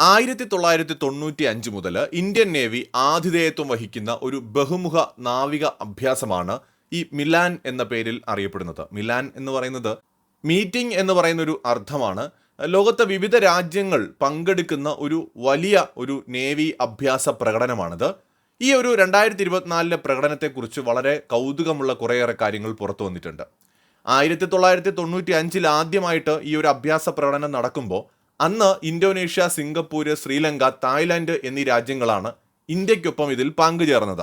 ആയിരത്തി തൊള്ളായിരത്തി തൊണ്ണൂറ്റി അഞ്ച് മുതൽ ഇന്ത്യൻ നേവി ആതിഥേയത്വം വഹിക്കുന്ന ഒരു ബഹുമുഖ നാവിക അഭ്യാസമാണ് ഈ മിലാൻ എന്ന പേരിൽ അറിയപ്പെടുന്നത്. മിലാൻ എന്ന് പറയുന്നത് മീറ്റിംഗ് എന്ന് പറയുന്ന ഒരു അർത്ഥമാണ്. ലോകത്തെ വിവിധ രാജ്യങ്ങൾ പങ്കെടുക്കുന്ന ഒരു വലിയ ഒരു നേവി അഭ്യാസ പ്രകടനമാണിത്. ഈ ഒരു രണ്ടായിരത്തി ഇരുപത്തിനാലിലെ പ്രകടനത്തെക്കുറിച്ച് വളരെ കൗതുകമുള്ള കുറേയേറെ കാര്യങ്ങൾ പുറത്തു വന്നിട്ടുണ്ട്. ആയിരത്തി തൊള്ളായിരത്തി തൊണ്ണൂറ്റി അഞ്ചിൽ ആദ്യമായിട്ട് ഈ ഒരു അഭ്യാസ പ്രകടനം നടക്കുമ്പോൾ അന്ന് ഇന്തോനേഷ്യ സിംഗപ്പൂര് ശ്രീലങ്ക തായ്ലാന്റ് എന്നീ രാജ്യങ്ങളാണ് ഇന്ത്യക്കൊപ്പം ഇതിൽ പങ്കുചേർന്നത്.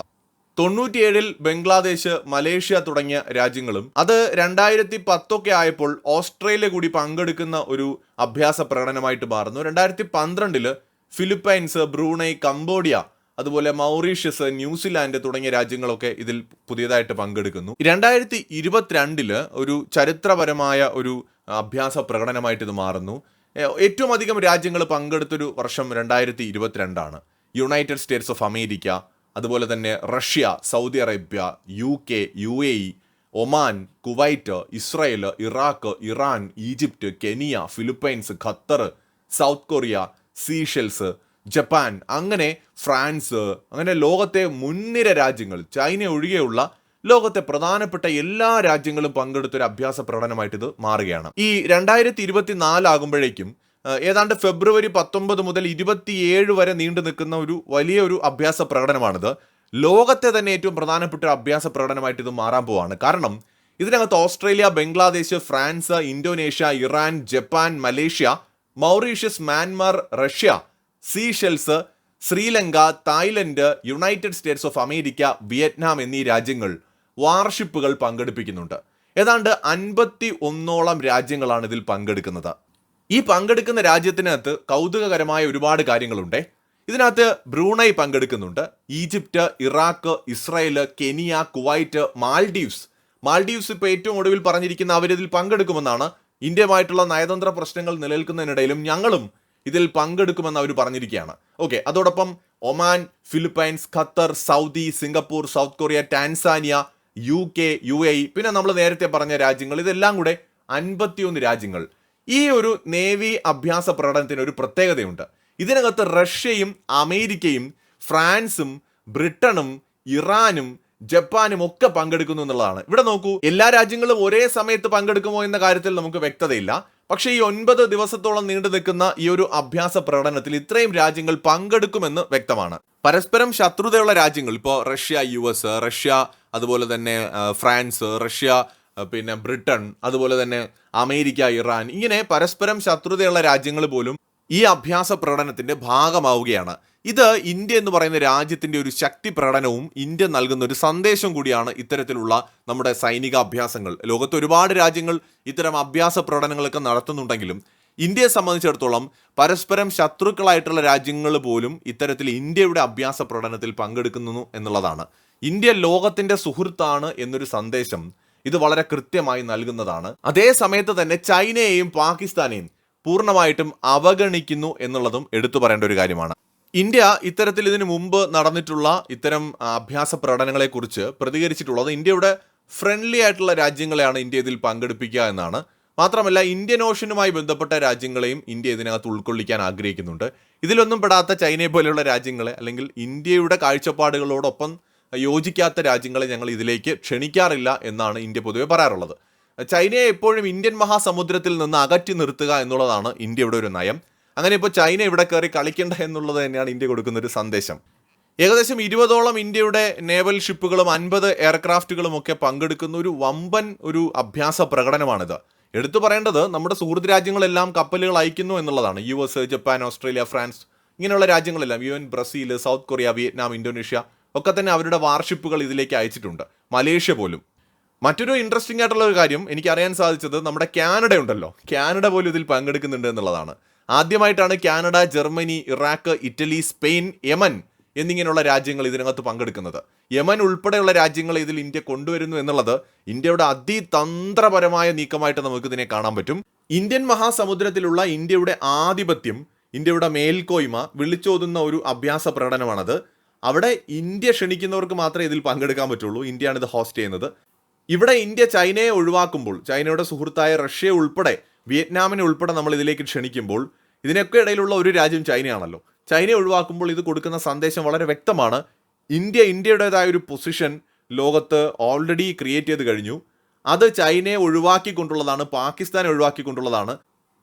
തൊണ്ണൂറ്റിയേഴിൽ ബംഗ്ലാദേശ് മലേഷ്യ തുടങ്ങിയ രാജ്യങ്ങളും അത് രണ്ടായിരത്തി പത്തൊക്കെ ആയപ്പോൾ ഓസ്ട്രേലിയ കൂടി പങ്കെടുക്കുന്ന ഒരു അഭ്യാസ പ്രകടനമായിട്ട് മാറുന്നു. രണ്ടായിരത്തി പന്ത്രണ്ടിൽ ഫിലിപ്പൈൻസ് ബ്രൂണൈ കംബോഡിയ അതുപോലെ മൗറീഷ്യസ് ന്യൂസിലാൻഡ് തുടങ്ങിയ രാജ്യങ്ങളൊക്കെ ഇതിൽ പുതിയതായിട്ട് പങ്കെടുക്കുന്നു. രണ്ടായിരത്തി ഇരുപത്തിരണ്ടിൽ ഒരു ചരിത്രപരമായ ഒരു അഭ്യാസ പ്രകടനമായിട്ട് ഇത് മാറുന്നു. ഏറ്റവും അധികം രാജ്യങ്ങൾ പങ്കെടുത്തൊരു വർഷം രണ്ടായിരത്തി ഇരുപത്തിരണ്ടാണ് യുണൈറ്റഡ് സ്റ്റേറ്റ്സ് ഓഫ് അമേരിക്ക അതുപോലെ തന്നെ Russia Saudi Arabia U K U A E Oman Kuwait Israel Iraq Iran Egypt Kenya Philippines Qatar South Korea Seychelles Japan അങ്ങനെ ഫ്രാൻസ് അങ്ങനെ ലോകത്തെ മുൻനിര രാജ്യങ്ങൾ ചൈന ഒഴികെയുള്ള ലോകത്തെ പ്രധാനപ്പെട്ട എല്ലാ രാജ്യങ്ങളും പങ്കെടുത്തൊരു അഭ്യാസ പ്രകടനമായിട്ട് ഇത് മാറുകയാണ്. ഈ രണ്ടായിരത്തി ഇരുപത്തി നാലാകുമ്പോഴേക്കും ഏതാണ്ട് ഫെബ്രുവരി പത്തൊമ്പത് മുതൽ ഇരുപത്തിയേഴ് വരെ നീണ്ടു നിൽക്കുന്ന ഒരു വലിയ ഒരു അഭ്യാസ പ്രകടനമാണിത്. ലോകത്തെ തന്നെ ഏറ്റവും പ്രധാനപ്പെട്ട ഒരു അഭ്യാസ പ്രകടനമായിട്ട് ഇത് മാറാൻ പോവാണ്. കാരണം ഇതിനകത്ത് Australia Bangladesh France Indonesia Iran Japan Malaysia Mauritius Myanmar Russia Seychelles Sri Lanka Thailand United States of America Vietnam എന്നീ രാജ്യങ്ങൾ വാർഷിപ്പുകൾ പങ്കെടുപ്പിക്കുന്നുണ്ട്. ഏതാണ്ട് അൻപത്തി ഒന്നോളം രാജ്യങ്ങളാണ് ഇതിൽ പങ്കെടുക്കുന്നത്. ഈ പങ്കെടുക്കുന്ന രാജ്യത്തിനകത്ത് കൗതുകകരമായ ഒരുപാട് കാര്യങ്ങളുണ്ട്. ഇതിനകത്ത് ബ്രൂണൈ പങ്കെടുക്കുന്നുണ്ട്. Egypt Iraq Israel Kenya Kuwait Maldives. Maldives ഇപ്പോൾ ഏറ്റവും ഒടുവിൽ പറഞ്ഞിരിക്കുന്ന അവരിതിൽ പങ്കെടുക്കുമെന്നാണ് ഇന്ത്യയുമായിട്ടുള്ള നയതന്ത്ര പ്രശ്നങ്ങൾ നിലനിൽക്കുന്നതിനിടയിലും ഞങ്ങളും ഇതിൽ പങ്കെടുക്കുമെന്ന് അവർ പറഞ്ഞിരിക്കുകയാണ്. ഓക്കെ അതോടൊപ്പം Oman Philippines Qatar Saudi Singapore South Korea Tanzania U K U A പിന്നെ നമ്മൾ നേരത്തെ പറഞ്ഞ രാജ്യങ്ങൾ ഇതെല്ലാം കൂടെ അൻപത്തിയൊന്ന് രാജ്യങ്ങൾ. ഈ ഒരു നേവി അഭ്യാസ പ്രകടനത്തിന് ഒരു പ്രത്യേകതയുണ്ട്. ഇതിനകത്ത് റഷ്യയും അമേരിക്കയും ഫ്രാൻസും ബ്രിട്ടനും ഇറാനും ജപ്പാനും ഒക്കെ പങ്കെടുക്കുന്നു എന്നുള്ളതാണ്. ഇവിടെ നോക്കൂ എല്ലാ രാജ്യങ്ങളും ഒരേ സമയത്ത് പങ്കെടുക്കുമോ എന്ന കാര്യത്തിൽ നമുക്ക് വ്യക്തതയില്ല. പക്ഷേ ഈ ഒൻപത് ദിവസത്തോളം നീണ്ടു നിൽക്കുന്ന ഈ ഒരു അഭ്യാസ പ്രകടനത്തിൽ ഇത്രയും രാജ്യങ്ങൾ പങ്കെടുക്കുമെന്ന് വ്യക്തമാണ്. പരസ്പരം ശത്രുതയുള്ള രാജ്യങ്ങൾ ഇപ്പോൾ റഷ്യ യു എസ് റഷ്യ അതുപോലെ തന്നെ ഫ്രാൻസ് റഷ്യ പിന്നെ ബ്രിട്ടൻ അതുപോലെ തന്നെ അമേരിക്ക ഇറാൻ ഇങ്ങനെ പരസ്പരം ശത്രുതയുള്ള രാജ്യങ്ങൾ പോലും ഈ അഭ്യാസ പ്രകടനത്തിന്റെ ഭാഗമാവുകയാണ്. ഇത് ഇന്ത്യ എന്ന് പറയുന്ന രാജ്യത്തിന്റെ ഒരു ശക്തി പ്രകടനവും ഇന്ത്യ നൽകുന്ന ഒരു സന്ദേശം കൂടിയാണ് ഇത്തരത്തിലുള്ള നമ്മുടെ സൈനിക അഭ്യാസങ്ങൾ. ലോകത്ത് ഒരുപാട് രാജ്യങ്ങൾ ഇത്തരം അഭ്യാസ പ്രകടനങ്ങളൊക്കെ നടത്തുന്നുണ്ടെങ്കിലും ഇന്ത്യയെ സംബന്ധിച്ചിടത്തോളം പരസ്പരം ശത്രുക്കളായിട്ടുള്ള രാജ്യങ്ങൾ പോലും ഇത്തരത്തിൽ ഇന്ത്യയുടെ അഭ്യാസ പ്രകടനത്തിൽ പങ്കെടുക്കുന്നു എന്നുള്ളതാണ്. ഇന്ത്യ ലോകത്തിന്റെ സുഹൃത്താണ് എന്നൊരു സന്ദേശം ഇത് വളരെ കൃത്യമായി നൽകുന്നതാണ്. അതേ സമയത്ത് തന്നെ ചൈനയെയും പാകിസ്ഥാനെയും പൂർണമായിട്ടും അവഗണിക്കുന്നു എന്നുള്ളതും എടുത്തു പറയേണ്ട ഒരു കാര്യമാണ്. ഇന്ത്യ ഇത്തരത്തിൽ ഇതിനു മുമ്പ് നടന്നിട്ടുള്ള ഇത്തരം അഭ്യാസ പ്രകടനങ്ങളെക്കുറിച്ച് പ്രതികരിച്ചിട്ടുള്ളത് ഇന്ത്യയുടെ ഫ്രണ്ട്ലി ആയിട്ടുള്ള രാജ്യങ്ങളെയാണ് ഇന്ത്യ ഇതിൽ പങ്കെടുപ്പിക്കുക എന്നാണ്. മാത്രമല്ല ഇന്ത്യൻ ഓഷനുമായി ബന്ധപ്പെട്ട രാജ്യങ്ങളെയും ഇന്ത്യ ഇതിനകത്ത് ഉൾക്കൊള്ളിക്കാൻ ആഗ്രഹിക്കുന്നുണ്ട്. ഇതിലൊന്നും പെടാത്ത ചൈനയെ പോലെയുള്ള രാജ്യങ്ങളെ അല്ലെങ്കിൽ ഇന്ത്യയുടെ കാഴ്ചപ്പാടുകളോടൊപ്പം യോജിക്കാത്ത രാജ്യങ്ങളെ ഞങ്ങൾ ഇതിലേക്ക് ക്ഷണിക്കാറില്ല എന്നാണ് ഇന്ത്യ പൊതുവെ പറയാറുള്ളത്. ചൈനയെ എപ്പോഴും ഇന്ത്യൻ മഹാസമുദ്രത്തിൽ നിന്ന് അകറ്റി നിർത്തുക എന്നുള്ളതാണ് ഇന്ത്യയുടെ ഒരു നയം. അങ്ങനെ ഇപ്പോൾ ചൈന ഇവിടെ കയറി കളിക്കേണ്ട എന്നുള്ളത് തന്നെയാണ് ഇന്ത്യ കൊടുക്കുന്ന ഒരു സന്ദേശം. ഏകദേശം ഇരുപതോളം ഇന്ത്യയുടെ നേവൽ ഷിപ്പുകളും അൻപത് എയർക്രാഫ്റ്റുകളും ഒക്കെ പങ്കെടുക്കുന്ന ഒരു വമ്പൻ ഒരു അഭ്യാസ പ്രകടനമാണിത്. എടുത്തു പറയേണ്ടത് നമ്മുടെ സുഹൃത്ത് രാജ്യങ്ങളെല്ലാം കപ്പലുകൾ അയക്കുന്നു എന്നുള്ളതാണ്. U S Japan Australia France ഇങ്ങനെയുള്ള രാജ്യങ്ങളെല്ലാം U N Brazil South Korea Vietnam Indonesia ഒക്കെ തന്നെ അവരുടെ വാർഷിപ്പുകൾ ഇതിലേക്ക് അയച്ചിട്ടുണ്ട്. മലേഷ്യ പോലും. മറ്റൊരു ഇൻട്രസ്റ്റിംഗ് ആയിട്ടുള്ള ഒരു കാര്യം എനിക്ക് അറിയാൻ സാധിച്ചത് നമ്മുടെ കാനഡ ഉണ്ടല്ലോ. കാനഡ പോലും ഇതിൽ പങ്കെടുക്കുന്നുണ്ട് എന്നുള്ളതാണ്. ആദ്യമായിട്ടാണ് Canada Germany Iraq Italy Spain Yemen എന്നിങ്ങനെയുള്ള രാജ്യങ്ങൾ ഇതിനകത്ത് പങ്കെടുക്കുന്നത്. യമൻ ഉൾപ്പെടെയുള്ള രാജ്യങ്ങൾ ഇതിൽ ഇന്ത്യ കൊണ്ടുവരുന്നു എന്നുള്ളത് ഇന്ത്യയുടെ അതിതന്ത്രപരമായ നീക്കമായിട്ട് നമുക്ക് ഇതിനെ കാണാൻ പറ്റും. ഇന്ത്യൻ മഹാസമുദ്രത്തിലുള്ള ഇന്ത്യയുടെ ആധിപത്യം ഇന്ത്യയുടെ മേൽക്കോയ്മ വിളിച്ചോതുന്ന ഒരു അഭ്യാസ പ്രകടനമാണത്. അവിടെ ഇന്ത്യ ക്ഷണിക്കുന്നവർക്ക് മാത്രമേ ഇതിൽ പങ്കെടുക്കാൻ പറ്റുള്ളൂ. ഇന്ത്യയാണ് ഇത് ഹോസ്റ്റ് ചെയ്യുന്നത്. ഇവിടെ ഇന്ത്യ ചൈനയെ ഒഴിവാക്കുമ്പോൾ ചൈനയുടെ സുഹൃത്തായ റഷ്യ ഉൾപ്പെടെ വിയറ്റ്നാമിനെ ഉൾപ്പെടെ നമ്മൾ ഇതിലേക്ക് ക്ഷണിക്കുമ്പോൾ ഇതിനൊക്കെ ഇടയിലുള്ള ഒരു രാജ്യം ചൈനയാണല്ലോ. ചൈനയെ ഒഴിവാക്കുമ്പോൾ ഇത് കൊടുക്കുന്ന സന്ദേശം വളരെ വ്യക്തമാണ്. ഇന്ത്യ ഇന്ത്യയുടേതായ ഒരു പൊസിഷൻ ലോകത്ത് ഓൾറെഡി ക്രിയേറ്റ് ചെയ്ത് കഴിഞ്ഞു. അത് ചൈനയെ ഒഴിവാക്കിക്കൊണ്ടുള്ളതാണ് പാകിസ്ഥാനെ ഒഴിവാക്കിക്കൊണ്ടുള്ളതാണ്.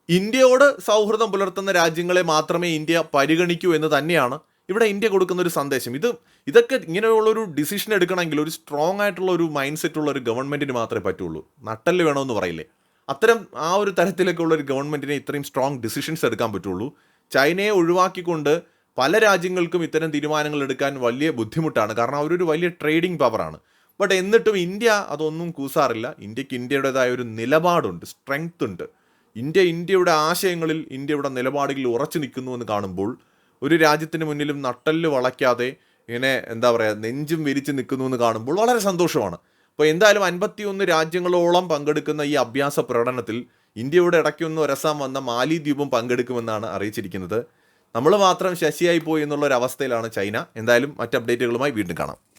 ഇന്ത്യയോട് സൗഹൃദം പുലർത്തുന്ന രാജ്യങ്ങളെ മാത്രമേ ഇന്ത്യ പരിഗണിക്കൂ എന്ന് തന്നെയാണ്. ഇവിടെ ഇന്ത്യ കൊടുക്കുന്ന ഒരു സന്ദേശം. ഇത് ഇതൊക്കെ ഇങ്ങനെയുള്ള ഒരു ഡിസിഷൻ എടുക്കണമെങ്കിൽ ഒരു സ്ട്രോങ് ആയിട്ടുള്ള ഒരു മൈൻഡ് സെറ്റ് ഉള്ള ഒരു ഗവൺമെന്റിന് മാത്രമേ പറ്റുള്ളൂ. നട്ടൽ വേണമെന്ന് പറയില്ലേ? അത്തരം ആ ഒരു തരത്തിലേക്കുള്ള ഒരു ഗവൺമെന്റിനെ ഇത്രയും സ്ട്രോങ് ഡിസിഷൻസ് എടുക്കാൻ പറ്റുള്ളൂ. ചൈനയെ ഒഴിവാക്കിക്കൊണ്ട് പല രാജ്യങ്ങൾക്കും ഇത്തരം തീരുമാനങ്ങൾ എടുക്കാൻ വലിയ ബുദ്ധിമുട്ടാണ്. കാരണം അവരൊരു വലിയ ട്രേഡിംഗ് പവറാണ് ബട്ട് എന്നിട്ടും ഇന്ത്യ അതൊന്നും കൂസാറില്ല. ഇന്ത്യയ്ക്ക് ഇന്ത്യയുടേതായ ഒരു നിലപാടുണ്ട്. സ്ട്രെങ്ത് ഉണ്ട്. ഇന്ത്യ ഇന്ത്യയുടെ ആശയങ്ങളിൽ ഇന്ത്യയുടെ നിലപാടുകളിൽ ഉറച്ചു നിൽക്കുന്നു എന്ന് കാണുമ്പോൾ ഒരു രാജ്യത്തിന് മുന്നിലും നട്ടൽ വളയ്ക്കാതെ ഇങ്ങനെ എന്താ പറയുക നെഞ്ചും വിരിച്ച് നിൽക്കുന്നു എന്ന് കാണുമ്പോൾ വളരെ സന്തോഷമാണ്. അപ്പോൾ എന്തായാലും അൻപത്തിയൊന്ന് രാജ്യങ്ങളോളം പങ്കെടുക്കുന്ന ഈ അഭ്യാസ പ്രകടനത്തിൽ ഇന്ത്യയുടെ ഇടയ്ക്കൊന്ന് ഒരസാം വന്ന മാലി മാലിദ്വീപും പങ്കെടുക്കുമെന്നാണ് അറിയിച്ചിരിക്കുന്നത്. നമ്മൾ മാത്രം ശശിയായി പോയി എന്നുള്ള ഒരു അവസ്ഥയിലാണ് ചൈന. എന്തായാലും മറ്റ് അപ്ഡേറ്റുകളുമായി വീണ്ടും കാണാം.